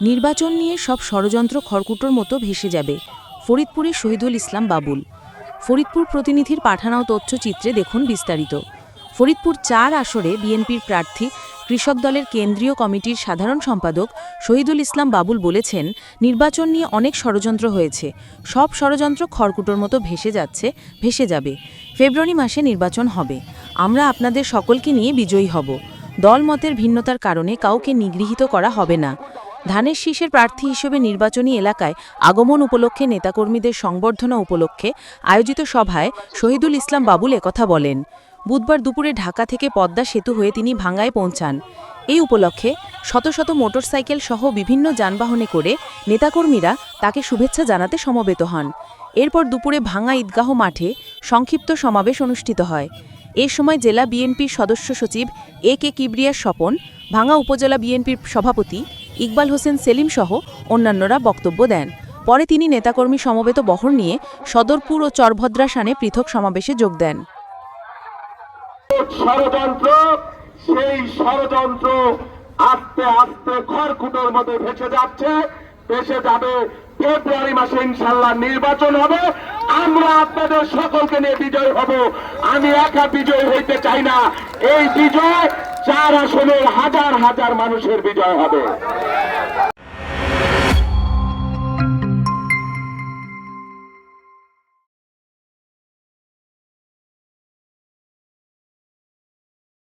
নির্বাচন নিয়ে সব ষড়যন্ত্র খড়কুটোর মতো ভেসে যাবে। ফরিদপুরের শহীদুল ইসলাম বাবুল। ফরিদপুর প্রতিনিধির পাঠানো তথ্যচিত্রে দেখুন বিস্তারিত। ফরিদপুর চার আসরে বিএনপির প্রার্থী, কৃষক দলের কেন্দ্রীয় কমিটির সাধারণ সম্পাদক শহীদুল ইসলাম বাবুল বলেছেন, নির্বাচন নিয়ে অনেক ষড়যন্ত্র হয়েছে। সব ষড়যন্ত্র খড়কুটোর মতো ভেসে যাচ্ছে, ভেসে যাবে। ফেব্রুয়ারি মাসে নির্বাচন হবে। আমরা আপনাদের সকলকে নিয়ে বিজয়ী হব। দলমতের ভিন্নতার কারণে কাউকে নিগৃহীত করা হবে না। ধানের শীষের প্রার্থী হিসেবে নির্বাচনী এলাকায় আগমন উপলক্ষে নেতাকর্মীদের সংবর্ধনা উপলক্ষে আয়োজিত সভায় শহীদুল ইসলাম বাবুল একথা বলেন। বুধবার দুপুরে ঢাকা থেকে পদ্মা সেতু হয়ে তিনি ভাঙ্গায় পৌঁছান। এই উপলক্ষে শত শত মোটরসাইকেল সহ বিভিন্ন যানবাহনে করে নেতাকর্মীরা তাকে শুভেচ্ছা জানাতে সমবেত হন। এরপর দুপুরে ভাঙ্গা ঈদগাহ মাঠে সংক্ষিপ্ত সমাবেশ অনুষ্ঠিত হয়। এ সময় জেলা বিএনপির সদস্য সচিব এ কে কিবরিয়ার স্বপন, ভাঙ্গা উপজেলা বিএনপির সভাপতি ইকবাল হোসেন সেলিম সহ অন্যান্যরা বক্তব্য দেন। পরে তিনি নেতাকর্মী সমবেত বহর নিয়ে সদরপুর ও চরভদ্রাসানে পৃথক সমাবেশে যোগ দেন। ষড়যন্ত্র, সেই ষড়যন্ত্র আস্তে আস্তে খড়কুটোর মধ্যে ভেসে যাচ্ছে, ভেসে যাবে ফেব্রুয়ারি মাসে ইনশাল্লাহ নির্বাচন হবে। আমরা আপনাদের সকলকে নিয়ে বিজয় হব। আমি একা বিজয় হইতে চাই না। এই বিজয় চার আসনের হাজার হাজার মানুষের বিজয় হবে।